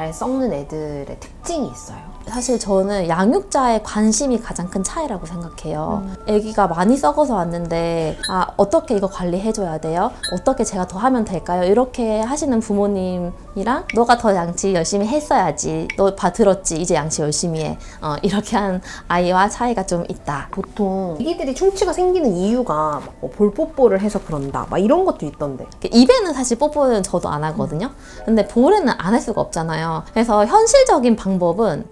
잘 썩는 애들의 특징이 있어요. 사실 저는 양육자의 관심이 가장 큰 차이라고 생각해요. 아기가 많이 썩어서 왔는데 아 어떻게 이거 관리해줘야 돼요? 어떻게 제가 더 하면 될까요? 이렇게 하시는 부모님이랑 너가 더 양치 열심히 했어야지. 너 봐 들었지? 이제 양치 열심히 해. 어, 이렇게 한 아이와 차이가 좀 있다. 보통 애기들이 충치가 생기는 이유가 막뭐 볼뽀뽀를 해서 그런다. 막 이런 것도 있던데. 입에는 사실 뽀뽀는 저도 안 하거든요. 근데 볼에는 안 할 수가 없잖아요. 그래서 현실적인 방법은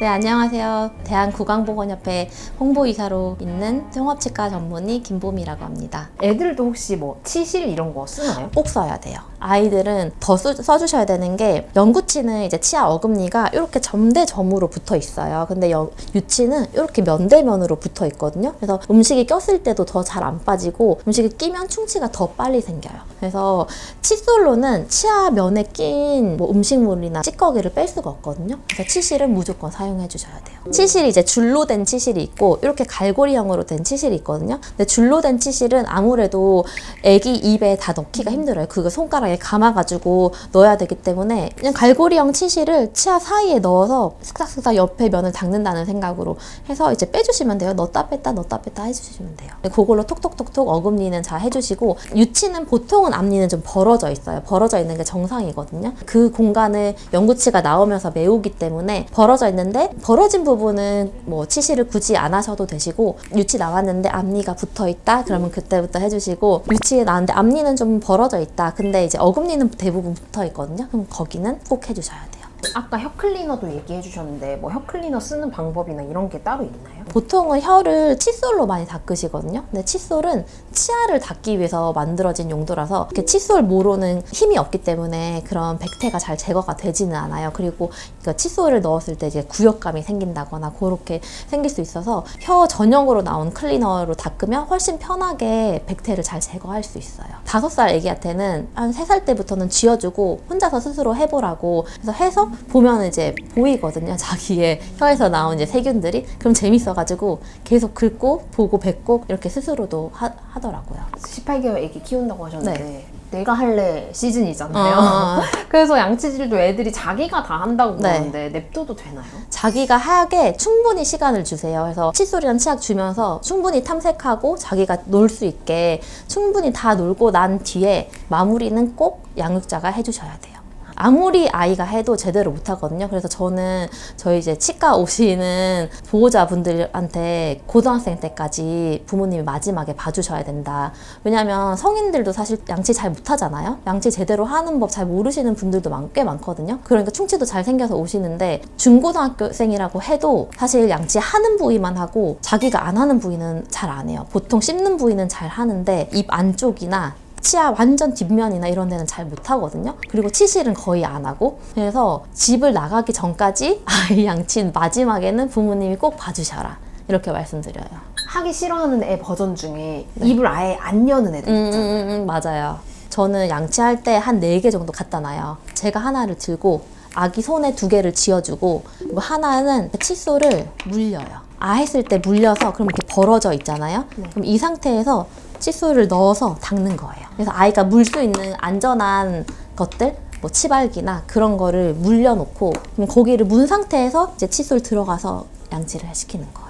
네, 안녕하세요. 대한구강보건협회 홍보이사로 있는 종합치과 전문의 김보미라고 합니다. 애들도 혹시 뭐 치실 이런 거 쓰나요? 꼭 써야 돼요. 아이들은 더 써, 써주셔야 되는 게 영구치는 이제 치아 어금니가 이렇게 점대점으로 붙어 있어요. 근데 여- 유치는 이렇게 면대면으로 붙어 있거든요. 그래서 음식이 꼈을 때도 더 잘 안 빠지고 음식이 끼면 충치가 더 빨리 생겨요. 그래서 칫솔로는 치아 면에 낀 뭐 음식물이나 찌꺼기를 뺄 수가 없거든요. 그래서 치실은 무조건 사용 해 주셔야 돼요. 치실이 이제 줄로 된 치실이 있고 이렇게 갈고리형으로 된 치실이 있거든요. 근데 줄로 된 치실은 아무래도 애기 입에 다 넣기가 힘들어요. 그거 손가락에 감아가지고 넣어야 되기 때문에 그냥 갈고리형 치실을 치아 사이에 넣어서 슥싹슥싹 옆에 면을 닦는다는 생각으로 해서 이제 빼주시면 돼요. 넣었다 뺐다 넣었다 뺐다 해주시면 돼요. 그걸로 톡톡톡톡 어금니는 잘 해주시고 유치는 보통은 앞니는 좀 벌어져 있어요. 벌어져 있는 게 정상이거든요. 그 공간을 영구치가 나오면서 메우기 때문에 벌어져 있는데 벌어진 부분은 뭐 치실을 굳이 안 하셔도 되시고 유치 나왔는데 앞니가 붙어 있다? 그러면 그때부터 해주시고 유치에 나왔는데 앞니는 좀 벌어져 있다. 근데 이제 어금니는 대부분 붙어 있거든요. 그럼 거기는 꼭 해주셔야 돼요. 아까 혀 클리너도 얘기해 주셨는데 뭐 혀 클리너 쓰는 방법이나 이런 게 따로 있나요? 보통은 혀를 칫솔로 많이 닦으시거든요. 근데 칫솔은 치아를 닦기 위해서 만들어진 용도라서 이렇게 칫솔 모로는 힘이 없기 때문에 그런 백태가 잘 제거가 되지는 않아요. 그리고 그 칫솔을 넣었을 때 이제 구역감이 생긴다거나 그렇게 생길 수 있어서 혀 전용으로 나온 클리너로 닦으면 훨씬 편하게 백태를 잘 제거할 수 있어요. 다섯 살 애기한테는 한 세 살 때부터는 쥐어주고 혼자서 스스로 해보라고 그래서 해서 보면 이제 보이거든요. 자기의 혀에서 나온 이제 세균들이 그럼 재밌어 가지고 계속 긁고 보고 뱉고 이렇게 스스로도 하, 하더라고요. 18개월 애기 키운다고 하셨는데 내가 할래 시즌이잖아요. 어. 그래서 양치질도 애들이 자기가 다 한다고 네. 그러는데 냅둬도 되나요? 자기가 하게 충분히 시간을 주세요. 그래서 칫솔이랑 치약 주면서 충분히 탐색하고 자기가 놀 수 있게 충분히 다 놀고 난 뒤에 마무리는 꼭 양육자가 해주셔야 돼요. 아무리 아이가 해도 제대로 못하거든요. 그래서 저는 저희 이제 치과 오시는 보호자분들한테 고등학생 때까지 부모님이 마지막에 봐주셔야 된다. 왜냐면 성인들도 사실 양치 잘 못하잖아요. 양치 제대로 하는 법 잘 모르시는 분들도 많, 꽤 많거든요. 그러니까 충치도 잘 생겨서 오시는데 중고등학생이라고 해도 사실 양치 하는 부위만 하고 자기가 안 하는 부위는 잘 안 해요. 보통 씹는 부위는 잘 하는데 입 안쪽이나 치아 완전 뒷면이나 이런 데는 잘 못하거든요. 그리고 치실은 거의 안 하고. 그래서 집을 나가기 전까지 아이 양치 마지막에는 부모님이 꼭 봐주셔라. 이렇게 말씀드려요. 하기 싫어하는 애 버전 중에 입을 아예 안 여는 애들 네. 음, 있잖아요. 음, 음, 맞아요. 저는 양치할 때 한 네 개 정도 갖다 놔요. 제가 하나를 들고 아기 손에 두 개를 쥐어주고 그리고 하나는 칫솔을 물려요. 아 했을 때 물려서 그럼 이렇게 벌어져 있잖아요. 그럼 이 상태에서 칫솔을 넣어서 닦는 거예요. 그래서 아이가 물 수 있는 안전한 것들 뭐 치발기나 그런 거를 물려놓고 그럼 거기를 문 상태에서 이제 칫솔 들어가서 양치를 시키는 거예요.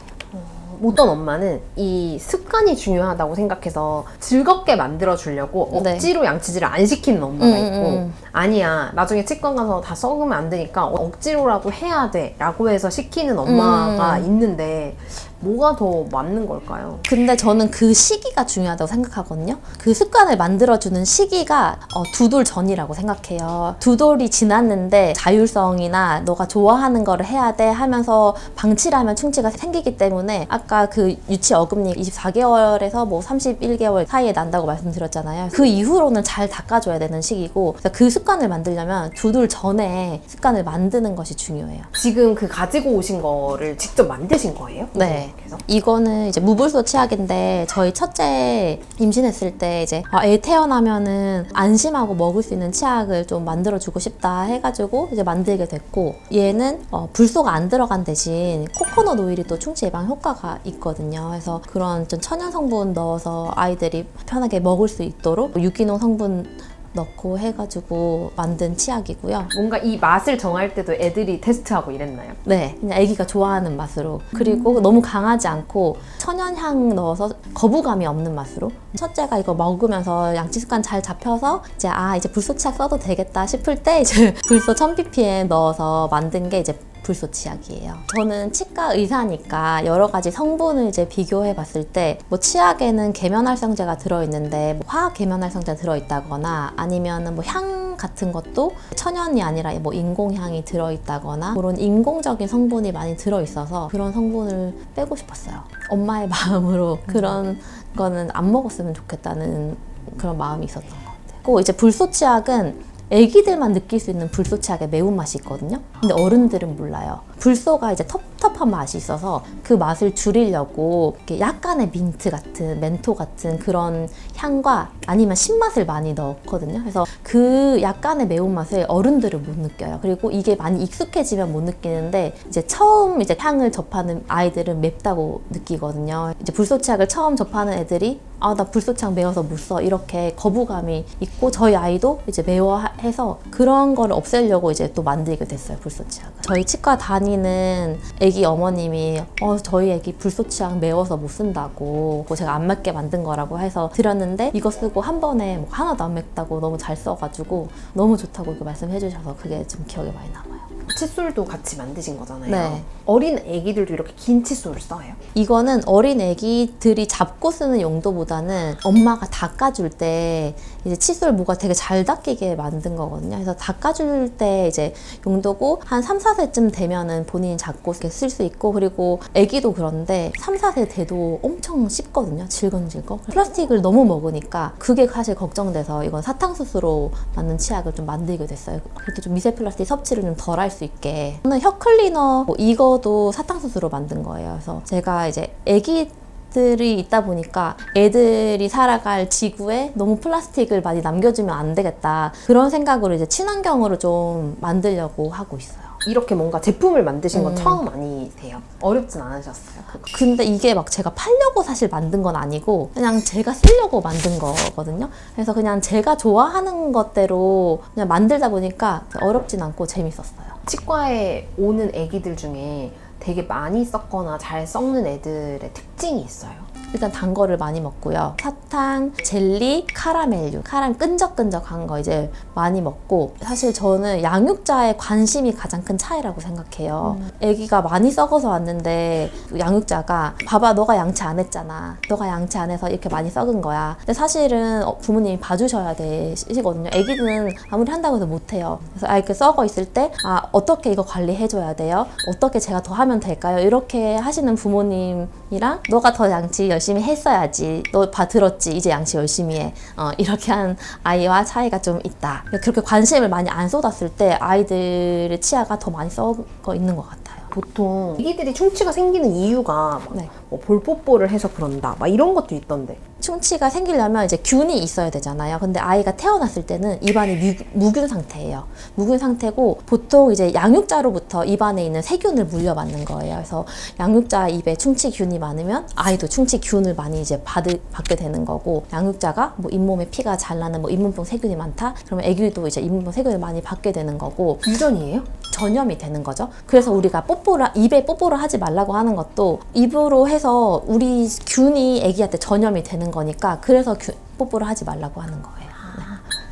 어떤 엄마는 이 습관이 중요하다고 생각해서 즐겁게 만들어 주려고 네. 억지로 양치질을 안 시키는 엄마가 음, 있고 음, 음. 아니야 나중에 치과 가서 다 썩으면 안 되니까 억지로라도 해야 돼라고 해서 시키는 엄마가 음. 있는데 뭐가 더 맞는 걸까요? 근데 저는 그 시기가 중요하다고 생각하거든요. 그 습관을 만들어주는 시기가 어, 두돌 전이라고 생각해요. 두 돌이 지났는데 자율성이나 너가 좋아하는 거를 해야 돼 하면서 방치를 하면 충치가 생기기 때문에 아까 그 유치 어금니 24개월에서 뭐 31개월 사이에 난다고 말씀드렸잖아요. 그 이후로는 잘 닦아줘야 되는 시기고 그 습관을 만들려면 두돌 전에 습관을 만드는 것이 중요해요. 지금 그 가지고 오신 거를 직접 만드신 거예요? 네. 그래서 이거는 이제 무불소 치약인데 저희 첫째 임신했을 때 이제 아, 애 태어나면은 안심하고 먹을 수 있는 치약을 좀 만들어 주고 싶다 해가지고 이제 만들게 됐고 얘는 어, 불소가 안 들어간 대신 코코넛 오일이 또 충치 예방 효과가 있거든요. 그래서 그런 좀 천연 성분 넣어서 아이들이 편하게 먹을 수 있도록 유기농 성분 넣고 해가지고 만든 치약이고요. 뭔가 이 맛을 정할 때도 애들이 테스트하고 이랬나요? 네, 그냥 아기가 좋아하는 맛으로. 그리고 너무 강하지 않고 천연향 넣어서 거부감이 없는 맛으로. 첫째가 이거 먹으면서 양치 습관 잘 잡혀서 이제 아 이제 불소 치약 써도 되겠다 싶을 때 이제 불소 1000ppm 넣어서 만든 게 이제 불소 치약이에요. 저는 치과 의사니까 여러 가지 성분을 이제 비교해 봤을 때 뭐 치약에는 계면활성제가 들어있는데 뭐 화학 계면활성제 들어있다거나 아니면은 뭐 향 같은 것도 천연이 아니라 뭐 인공향이 들어있다거나 그런 인공적인 성분이 많이 들어있어서 그런 성분을 빼고 싶었어요. 엄마의 마음으로 그런 거는 안 먹었으면 좋겠다는 그런 마음이 있었던 것 같아요. 고 이제 불소 치약은 애기들만 느낄 수 있는 불소 치약의 매운맛이 있거든요. 근데 어른들은 몰라요. 불소가 이제 텁텁한 맛이 있어서 그 맛을 줄이려고 이렇게 약간의 민트 같은 멘토 같은 그런 향과 아니면 신맛을 많이 넣거든요. 그래서 그 약간의 매운맛을 어른들은 못 느껴요. 그리고 이게 많이 익숙해지면 못 느끼는데 이제 처음 이제 향을 접하는 아이들은 맵다고 느끼거든요. 이제 불소 치약을 처음 접하는 애들이 아 나 불소 치약 매워서 못 써 이렇게 거부감이 있고 저희 아이도 이제 매워 해서 그런 거를 없애려고 이제 또 만들게 됐어요 불소 치약을. 저희 치과 다니는 애기 어머님이 어 저희 애기 불소 치약 매워서 못 쓴다고 뭐 제가 안 맵게 만든 거라고 해서 드렸는데 이거 쓰고 한 번에 뭐 하나도 안 맵다고 너무 잘 써가지고 너무 좋다고 이렇게 말씀해 주셔서 그게 좀 기억에 많이 남아요. 칫솔도 같이 만드신 거잖아요. 네. 어린 애기들도 이렇게 긴 칫솔을 써요. 이거는 어린 애기들이 잡고 쓰는 용도보다는 엄마가 닦아줄 때 이제 칫솔 모가 되게 잘 닦이게 만든 거거든요. 그래서 닦아줄 때 이제 용도고 한 3, 4세쯤 되면은 본인이 잡고 쓸수 있고 그리고 애기도 그런데 3, 4세 돼도 엄청 씹거든요. 질겅질겅. 플라스틱을 너무 먹으니까 그게 사실 걱정돼서 이건 사탕수수로 만든 치약을 좀 만들게 됐어요. 그렇게 좀 미세 플라스틱 섭취를 좀 덜 할 수 있게. 저는 혀 클리너 뭐 이거도 사탕수수로 만든 거예요. 그래서 제가 이제 애기 들이 있다 보니까 애들이 살아갈 지구에 너무 플라스틱을 많이 남겨주면 안 되겠다 그런 생각으로 이제 친환경으로 좀 만들려고 하고 있어요. 이렇게 뭔가 제품을 만드신 건 음. 처음 아니세요? 어렵진 않으셨어요? 그거? 근데 이게 막 제가 팔려고 사실 만든 건 아니고 그냥 제가 쓰려고 만든 거거든요. 그래서 그냥 제가 좋아하는 것대로 그냥 만들다 보니까 어렵진 않고 재밌었어요. 치과에 오는 애기들 중에 되게 많이 썩거나 잘 썩는 애들의 특징이 있어요. 일단 단 거를 많이 먹고요. 사탕, 젤리, 카라멜류, 카람 끈적끈적한 거 이제 많이 먹고 사실 저는 양육자의 관심이 가장 큰 차이라고 생각해요. 아기가 많이 썩어서 왔는데 양육자가 봐봐 너가 양치 안 했잖아. 너가 양치 안 해서 이렇게 많이 썩은 거야. 근데 사실은 어, 부모님이 봐주셔야 되시거든요. 아기는 아무리 한다고 해도 못해요. 그래서 아 이렇게 썩어 있을 때 아 어떻게 이거 관리해줘야 돼요? 어떻게 제가 더 하면 될까요? 이렇게 하시는 부모님 이랑 너가 더 양치 열심히 했어야지. 너 봐 들었지. 이제 양치 열심히 해. 어, 이렇게 한 아이와 차이가 좀 있다. 그렇게 관심을 많이 안 쏟았을 때 아이들의 치아가 더 많이 썩어 있는 것 같아요. 보통 애기들이 충치가 생기는 이유가 막 네. 뭐 볼뽀뽀를 해서 그런다 막 이런 것도 있던데 충치가 생기려면 이제 균이 있어야 되잖아요. 근데 아이가 태어났을 때는 입안이 무, 무균 상태예요. 무균 상태고 보통 이제 양육자로부터 입안에 있는 세균을 물려받는 거예요. 그래서 양육자 입에 충치균이 많으면 아이도 충치균을 많이 이제 받, 받게 되는 거고 양육자가 뭐 잇몸에 피가 잘 나는 뭐 잇몸병 세균이 많다. 그러면 애기도 이제 잇몸병 세균을 많이 받게 되는 거고 유전이에요? 전염이 되는 거죠. 그래서 우리가 뽀뽀를 입에 뽀뽀를 하지 말라고 하는 것도 입으로 해서 우리 균이 아기한테 전염이 되는 거니까 그래서 균- 뽀뽀를 하지 말라고 하는 거예요.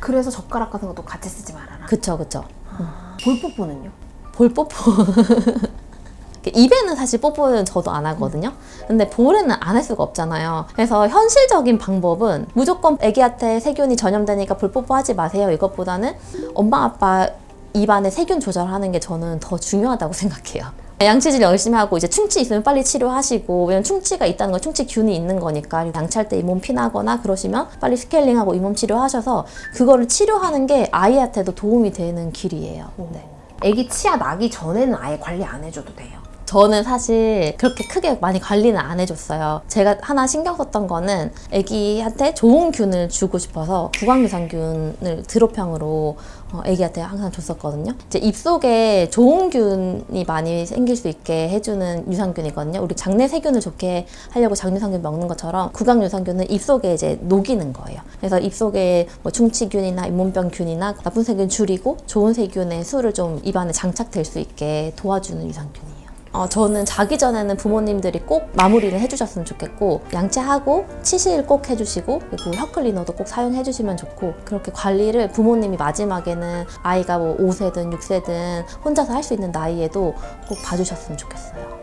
그래서 젓가락 같은 것도 같이 쓰지 말아라. 그쵸 그쵸. 볼뽀뽀는요? 볼 뽀뽀. 입에는 사실 뽀뽀는 저도 안 하거든요. 근데 볼에는 안 할 수가 없잖아요. 그래서 현실적인 방법은 무조건 아기한테 세균이 전염되니까 볼 뽀뽀하지 마세요. 이것보다는 엄마 아빠 입안에 세균 조절하는 게 저는 더 중요하다고 생각해요. 양치질 열심히 하고 이제 충치 있으면 빨리 치료하시고 왜냐면 충치가 있다는 건 충치균이 있는 거니까 양치할 때 잇몸 피나거나 그러시면 빨리 스케일링하고 잇몸 치료하셔서 그거를 치료하는 게 아이한테도 도움이 되는 길이에요. 네. 애기 치아 나기 전에는 아예 관리 안 해줘도 돼요. 저는 사실 그렇게 크게 많이 관리는 안 해줬어요. 제가 하나 신경 썼던 거는 아기한테 좋은 균을 주고 싶어서 구강유산균을 드롭형으로 어, 아기한테 항상 줬었거든요. 이제 입속에 좋은 균이 많이 생길 수 있게 해주는 유산균이거든요. 우리 장내 세균을 좋게 하려고 장유산균 먹는 것처럼 구강유산균은 입속에 이제 녹이는 거예요. 그래서 입속에 뭐 충치균이나 잇몸병균이나 나쁜 세균 줄이고 좋은 세균의 수를 좀 입안에 장착될 수 있게 도와주는 유산균이에요. 어, 저는 자기 전에는 부모님들이 꼭 마무리를 해주셨으면 좋겠고 양치하고 치실 꼭 해주시고 그리고 혀 클리너도 꼭 사용해 주시면 좋고 그렇게 관리를 부모님이 마지막에는 아이가 뭐 5세든 6세든 혼자서 할 수 있는 나이에도 꼭 봐주셨으면 좋겠어요. 음.